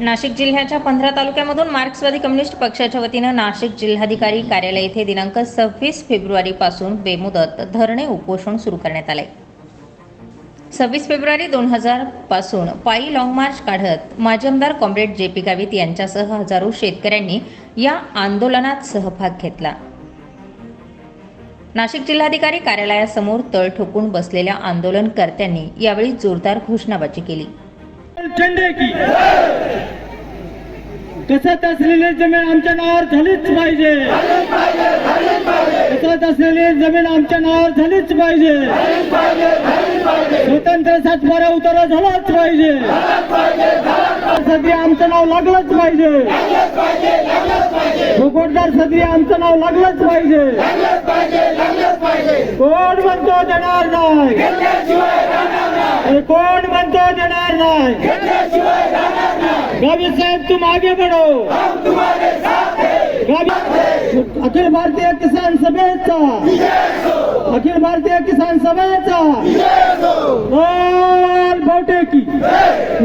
नाशिक जिल्ह्याच्या पंधरा तालुक्यामधून मार्क्सवादी कम्युनिस्ट पक्षाच्या वतीनं नाशिक जिल्हाधिकारी कार्यालय येथे दिनांक सव्वीस फेब्रुवारीपासून बेमुदत धरणे उपोषण सुरू करण्यात आले सव्वीस फेब्रुवारी दोन हजारपासून पायी लाँग मार्च काढत माजी आमदार कॉम्रेड जे पी गावित यांच्यासह हजारो शेतकऱ्यांनी या आंदोलनात सहभाग घेतला. नाशिक जिल्हाधिकारी कार्यालयासमोर तळ ठोकून बसलेल्या आंदोलनकर्त्यांनी यावेळी जोरदार घोषणाबाजी केली. झेंडे की. कसत असलेली जमीन आमच्या नावावर झालीच पाहिजे. कसत असलेली जमीन आमच्या नावावर झालीच पाहिजे. स्वतंत्र सातबारा उतारा झालाच पाहिजे. सध्या आमचं नाव लागलंच पाहिजे. भुकोटदार सदी आमचं नाव लागलंच पाहिजे. कोण म्हणतो देणार नाही. अरे कोण म्हणतो देणार नाही? गावी साहेब तुम आगे बढ़ो गावी अखिल भारतीय किसान सभेचा. अखिल भारतीय किसान सभेचा. लाल बोटे की.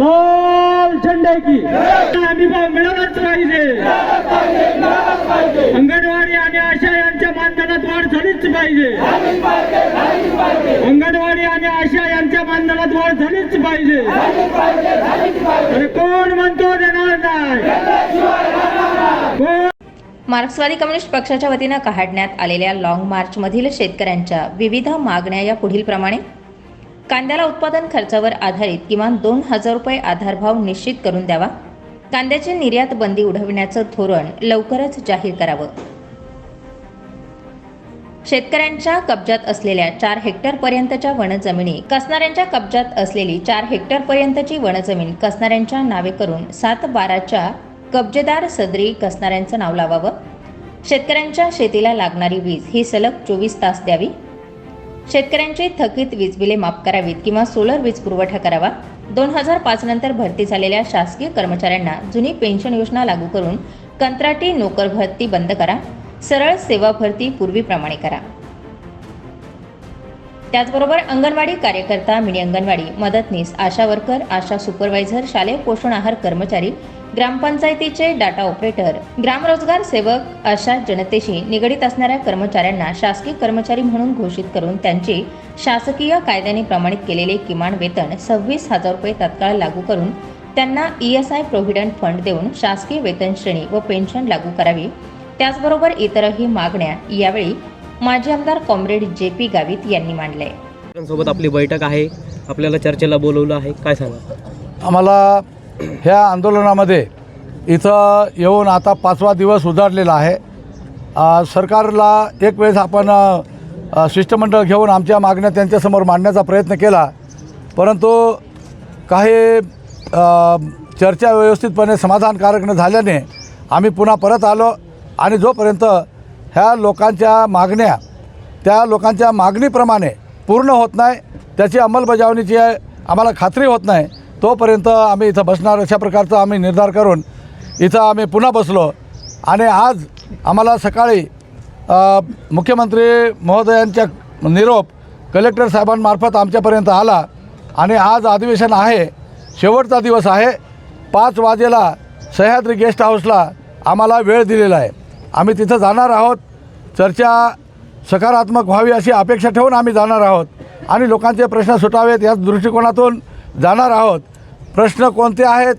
लाल झंडे की. आम्ही मिळवलंच पाहिजे. अंगणवाडी आणि आशा यांच्या मानधनात वाढ झालीच पाहिजे. अंगणवाडी आणि आशा यांच्या मानधनात वाढ झालीच पाहिजे. अरे कोण म्हणतो देणार नाही? मार्क्सवादी कम्युनिस्ट पक्षाच्या वतीनं काढण्यात आलेल्या लाँग मार्चमधील शेतकऱ्यांच्या विविध मागण्या या पुढीलप्रमाणे कांद्याला उत्पादन खर्चावर आधारित किमान दोन हजार रुपये आधारभाव निश्चित करून द्यावा. कांद्याची निर्यात बंदी उडविण्याचं धोरण लवकरच जाहीर करावं. शेतकऱ्यांच्या कब्जात असलेल्या चार हेक्टर पर्यंतच्या वनजमिनी कसणाऱ्यांच्या कब्जात असलेली चार हेक्टर पर्यंतची वनजमीन कसणाऱ्यांच्या नावे करून सात बाराच्या कब्जेदार सदरी कसणाऱ्यांचं नाव लावावं? शेतकऱ्यांच्या शेतीला लागणारी वीज ही सलग चोवीस तास द्यावी? शेतकऱ्यांची थकीत वीज बिले माफ करावीत किंवा सोलर वीज पुरवठा करावा? दोन हजार पाच नंतर भरती झालेल्या शासकीय कर्मचाऱ्यांना जुनी पेन्शन योजना लागू करून कंत्राटी नोकर भरती बंद करा. सरळ सेवा भरती पूर्वीप्रमाणे करा. त्याचबरोबर अंगणवाडी कार्यकर्ता मिनी अंगणवाडी मदतनीस आशा वर्कर आशा सुपरवायझर शालेय पोषण आहार कर्मचारी ग्रामपंचायतीचे डाटा ऑपरेटर ग्रामरोजगार सेवक अशा जनतेशी निगडीत असणाऱ्या कर्मचाऱ्यांना शासकीय कर्मचारी म्हणून घोषित करून त्यांचे शासकीय कायद्याने प्रमाणित केलेले किमान वेतन सव्वीस हजार रुपये तत्काळ लागू करून त्यांना E S I provident fund देऊन शासकीय वेतन श्रेणी व पेन्शन लागू करावी. त्याचबरोबर इतरही मागण्या यावेळी माजी आमदार कॉम्रेड जे पी गावित यांनी मांडल्या सोबत आपली बैठक आहे. आपल्याला चर्चेला बोलवलं आहे. काय सांगा? आम्हाला ह्या आंदोलनामध्ये इथं येऊन आता पाचवा दिवस उजाडलेला आहे. सरकारला एक वेळेस आपण शिष्टमंडळ घेऊन आमच्या मागण्या त्यांच्यासमोर मांडण्याचा प्रयत्न केला. परंतु काही चर्चा व्यवस्थितपणे समाधानकारक न झाल्याने आम्ही पुन्हा परत आलो. आणि जोपर्यंत ह्या लोकांच्या मागण्या त्या लोकांच्या मागणीप्रमाणे पूर्ण होत नाही त्याची अंमलबजावणीची आम्हाला खात्री होत नाही तोपर्यंत आम्ही इथं बसणार अशा प्रकारचा आम्ही निर्धार करून इथं आम्ही पुन्हा बसलो. आणि आज आम्हाला सकाळी मुख्यमंत्री महोदयांच्या निरोप कलेक्टर साहेबांमार्फत आमच्यापर्यंत आला. आणि आज अधिवेशन आहे शेवटचा दिवस आहे. पाच वाजेला सह्याद्री गेस्ट हाऊसला आम्हाला वेळ दिलेला आहे. आम्ही तिथं जाणार आहोत. चर्चा सकारात्मक व्हावी अशी अपेक्षा ठेवून आम्ही जाणार आहोत. आणि लोकांचे प्रश्न सुटावेत या दृष्टिकोनातून जाणार आहोत. प्रश्न कोणते आहेत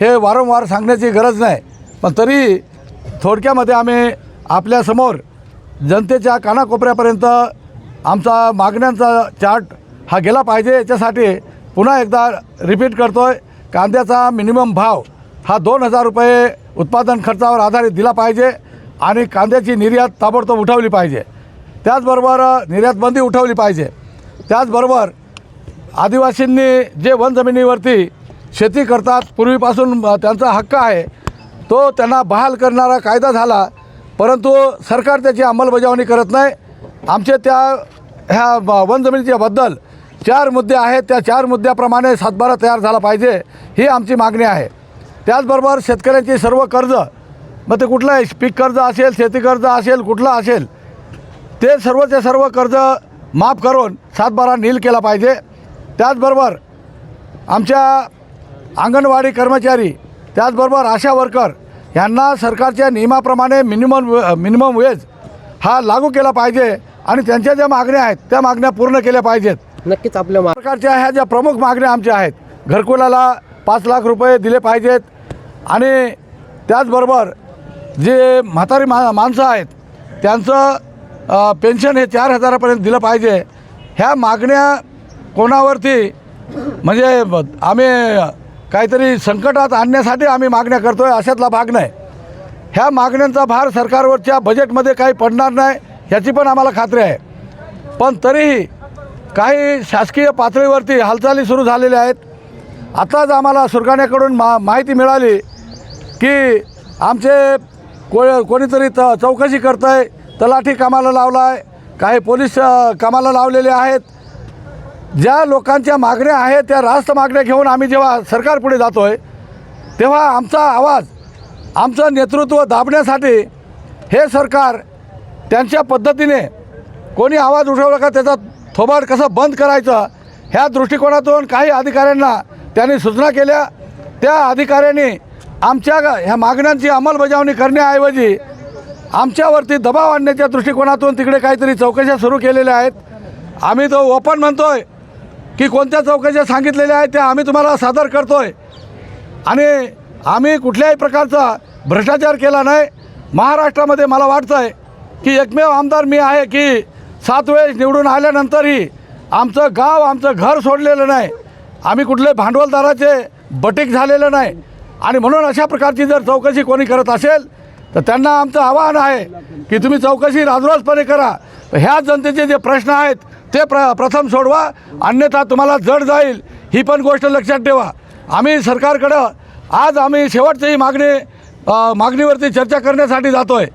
हे वारंवार सांगण्याची गरज नाही. पण तरी थोडक्यामध्ये आम्ही आपल्यासमोर जनतेच्या कानाकोपऱ्यापर्यंत आमचा मागण्यांचा चार्ट हा गेला पाहिजे. याच्यासाठी पुन्हा एकदा रिपीट करतो आहे कांद्याचा मिनिमम भाव हा दोन हजार रुपये उत्पादन खर्चावर आधारित दिला पाहिजे. आणि कांद्याची निर्यात ताबडतोब उठवली पाहिजे. त्याचबरोबर निर्यातबंदी उठवली पाहिजे. त्याचबरोबर आदिवासींनी जे वन जमिनीवरती शेती करतात पूर्वीपासून त्यांचा हक्क आहे तो त्यांना बहाल करणारा कायदा झाला परंतु सरकार त्याची अंमलबजावणी करत नाही. आमचे त्या ह्या ब- वन जमिनीच्याबद्दल चार मुद्दे आहेत. त्या चार मुद्द्याप्रमाणे सातबारा तयार झाला पाहिजे ही आमची मागणी आहे. त्याचबरोबर शेतकऱ्यांची सर्व कर्ज मग ते कुठलं आहे? पीक कर्ज असेल शेती कर्ज असेल कुठलं असेल? ते सर्वचे सर्व कर्ज माफ करून सातबारा नील केला पाहिजे. त्याचबरोबर आमच्या अंगणवाडी कर्मचारी त्याचबरोबर आशा वर्कर यांना सरकारच्या नियमाप्रमाणे मिनिमम मिनिमम वेज हा लागू केला पाहिजे आणि त्यांच्या ज्या मागण्या आहेत त्या मागण्या पूर्ण केल्या पाहिजेत. नक्कीच आपल्या सरकारच्या ह्या ज्या प्रमुख मागण्या आमच्या आहेत घरकुलाला पाच लाख रुपये दिले पाहिजेत आणि त्याचबरोबर जे म्हातारी मा माणसं आहेत त्यांचं पेन्शन हे चार हजारापर्यंत दिलं पाहिजे. ह्या मागण्या कोणावरती म्हणजे आम्ही काहीतरी संकटात आणण्यासाठी आम्ही मागण्या करतो आहे अशातला भाग नाही. ह्या मागण्यांचा भार सरकारवरच्या बजेटमध्ये काही पडणार नाही ह्याची पण आम्हाला खात्री आहे. पण तरीही काही शासकीय पातळीवरती हालचाली सुरू झालेल्या आहेत. आताच आम्हाला सुरगाण्याकडून मा माहिती मिळाली की आमचे को कोणीतरी त चौकशी करतं आहे तलाठी कामाला लावला आहे काही पोलीस कामाला लावलेले आहेत. ज्या लोकांच्या मागण्या आहेत त्या रास्त मागण्या घेऊन आम्ही जेव्हा सरकारपुढे जातो आहे तेव्हा आमचा आवाज आमचं नेतृत्व दाबण्यासाठी हे सरकार त्यांच्या पद्धतीने कोणी आवाज उठवला का त्याचा थोबाड कसं बंद करायचं ह्या दृष्टिकोनातून काही अधिकाऱ्यांना त्यांनी सूचना केल्या. त्या अधिकाऱ्यांनी आमच्या ग- ह्या मागण्यांची अंमलबजावणी करण्याऐवजी आमच्यावरती दबाव आणण्याच्या दृष्टिकोनातून तिकडे काहीतरी चौकशा सुरू केलेल्या आहेत. आम्ही तो ओपन म्हणतोय की कोणत्या चौकशा सांगितलेल्या आहेत त्या आम्ही तुम्हाला सादर करतोय. आणि आम्ही कुठल्याही प्रकारचा भ्रष्टाचार केला नाही. महाराष्ट्रामध्ये मला वाटतं आहे की एकमेव आमदार मी आहे की सात वेळेस निवडून आल्यानंतरही आमचं गाव आमचं घर सोडलेलं नाही. आम्ही कुठले भांडवलदाराचे बटीक झालेलं नाही. आणि म्हणून अशा प्रकारची जर चौकशी कोणी करत असेल तर त्यांना आमचं आवाहन आहे की तुम्ही चौकशी राजरोजपणे करा. ह्या जनतेचे जे प्रश्न आहेत ते प्र प्रथम सोडवा अन्यथा तुम्हाला जड जाईल. ही पण गोष्ट लक्षात ठेवा. आम्ही सरकारकडं आज आम्ही शेवटची मागणी मागणीवरती चर्चा करण्यासाठी जातो आहे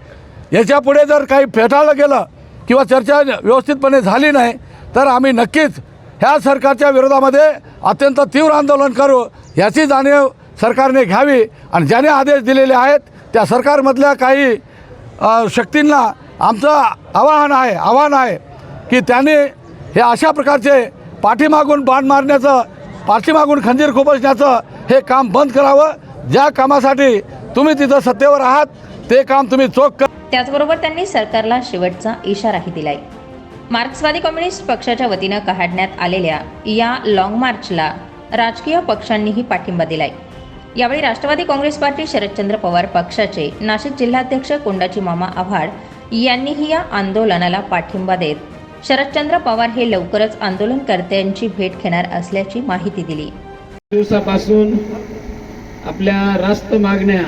याच्यापुढे जर काही फेटाळलं गेलं किंवा चर्चा व्यवस्थितपणे झाली नाही तर आम्ही नक्कीच ह्या सरकारच्या विरोधामध्ये अत्यंत तीव्र आंदोलन करू. याची जाणीव सरकारने घ्यावी आणि ज्याने आदेश दिलेले आहेत त्या सरकारमधल्या काही शक्तींना आमचं आवाहन आहे आव्हान आहे की त्यांनी हे अशा प्रकारचे पाठीमागून बाण मारण्याचं पाठीमागून खंजीर खुपसण्याचं हे काम बंद करावं. ज्या कामासाठी तुम्ही तिथं सत्तेवर आहात ते काम तुम्ही चोख कर. त्याचबरोबर त्यांनी सरकारला शेवटचा इशाराही दिलाय. मार्क्सवादी कम्युनिस्ट पक्षाच्या वतीनं काढण्यात आलेल्या या लाँग मार्चला राजकीय पक्षांनीही पाठिंबा दिलाय. यावेळी राष्ट्रवादी काँग्रेस पार्टी शरदचंद्र पवार पक्षाचे नाशिक जिल्हाध्यक्ष कोंडाची मामा आव्हाड यांनीही या आंदोलनाला पाठिंबा देत शरदचंद्र पवार हे लवकरच आंदोलनकर्त्यांची भेट घेणार असल्याची माहिती दिली. दिवसापासून आपल्या रास्त मागण्या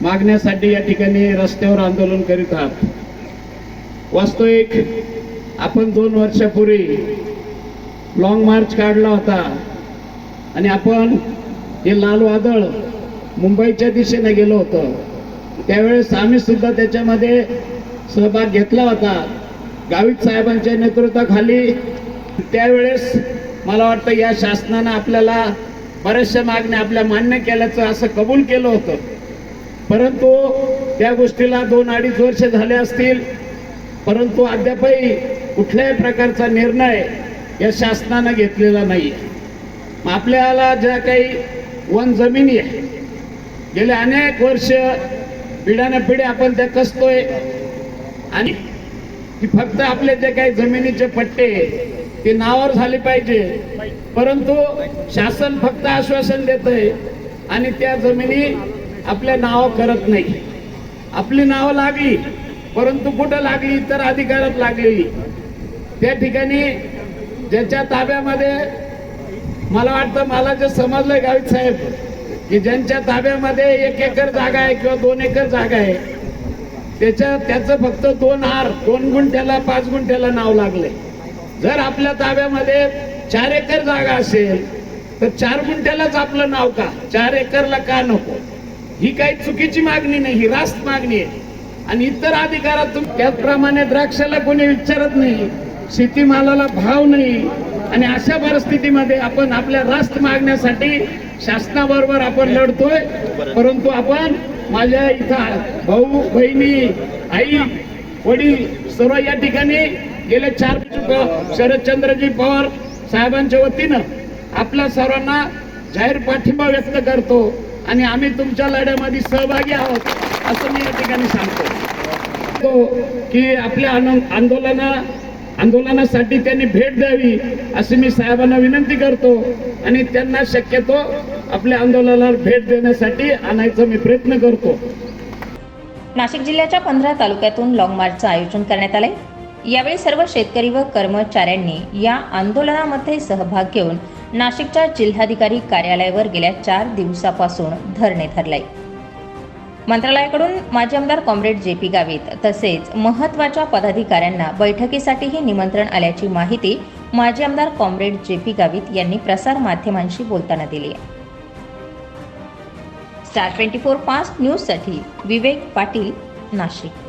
मागण्यासाठी या ठिकाणी रस्त्यावर आंदोलन करीत आहात. वास्तविक आपण दोन वर्षापूर्वी लॉंग मार्च काढला होता आणि आपण हे लाल वादळ मुंबईच्या दिशेने गेलो होतं. त्यावेळेस आम्ही सुद्धा त्याच्यामध्ये सहभाग घेतला होता. गावित साहेबांच्या नेतृत्वाखाली त्यावेळेस मला वाटतं या शासनानं आपल्याला बऱ्याचशा मागण्या आपल्या मान्य केल्याचं असं कबूल केलं होतं. परंतु त्या गोष्टीला दोन अडीच वर्ष झाले असतील. परंतु अद्यापही कुठल्याही प्रकारचा निर्णय या शासनानं घेतलेला नाही. आपल्याला ज्या काही वन जमिनी आहे. गेले अनेक वर्ष पिढ्याने पिढ्या आपण त्या कसतोय. आणि की फक्त आपले जे काही जमिनीचे पट्टे ते नावावर झाले पाहिजे. परंतु शासन फक्त आश्वासन देत आणि त्या जमिनी आपल्या नाव करत नाही. आपली नावं लागली परंतु कुठं लागली तर अधिकारात लागलेली त्या ठिकाणी ज्याच्या ताब्यामध्ये मला वाटतं मला जे समजलं गावित साहेब की ज्यांच्या ताब्यामध्ये एक एकर जागा आहे किंवा दोन एकर जागा आहे त्याच्या त्याचं फक्त दोन हार दोन गुंठ्याला पाच गुंठ्याला नाव लागले. जर आपल्या ताब्यामध्ये चार एकर जागा असेल तर चार गुंठ्यालाच आपलं नाव का? चार एकरला का नको? ही काही चुकीची मागणी नाही ही रास्त मागणी आहे. आणि इतर अधिकारात त्याचप्रमाणे द्राक्षाला कोणी विचारत नाही शेतीमालाला भाव नाही आणि अशा परिस्थितीमध्ये आपण आपल्या रास्त मागण्यासाठी शासनाबरोबर आपण लढतोय. परंतु आपण माझ्या इथं भाऊ बहिणी आई वडील सर्व या ठिकाणी गेले चार शरदचंद्रजी पवार साहेबांच्या वतीनं आपल्या सर्वांना जाहीर पाठिंबा व्यक्त करतो आणि आम्ही तुमच्या लढ्यामध्ये सहभागी आहोत असं मी या ठिकाणी सांगतो. तो की आपल्या आंदोलना आंदोलनासाठी त्यांनी भेट द्यावी अशी मी साहेबांना विनंती करतो. आणि त्यांना शक्यतो आपल्या आंदोलनाला भेट देण्यासाठी आणायचा मी प्रयत्न करतो. नाशिक जिल्ह्याच्या पंधरा तालुक्यातून लॉंग मार्चचं आयोजन करण्यात आलंय. यावेळी सर्व शेतकरी व कर्मचाऱ्यांनी या आंदोलनामध्ये सहभाग घेऊन नाशिकच्या जिल्हाधिकारी कार्यालयावर गेल्या चार दिवसापासून धरणे धरले मंत्रालयाकडून माजी आमदार कॉम्रेड जे पी गावित तसेच महत्त्वाच्या पदाधिकाऱ्यांना बैठकीसाठीही निमंत्रण आल्याची माहिती माजी आमदार कॉम्रेड जे पी गावित यांनी प्रसार माध्यमांशी बोलताना दिली. आहे स्टार ट्वेंटी फोर पाच न्यूजसाठी विवेक पाटील नाशिक.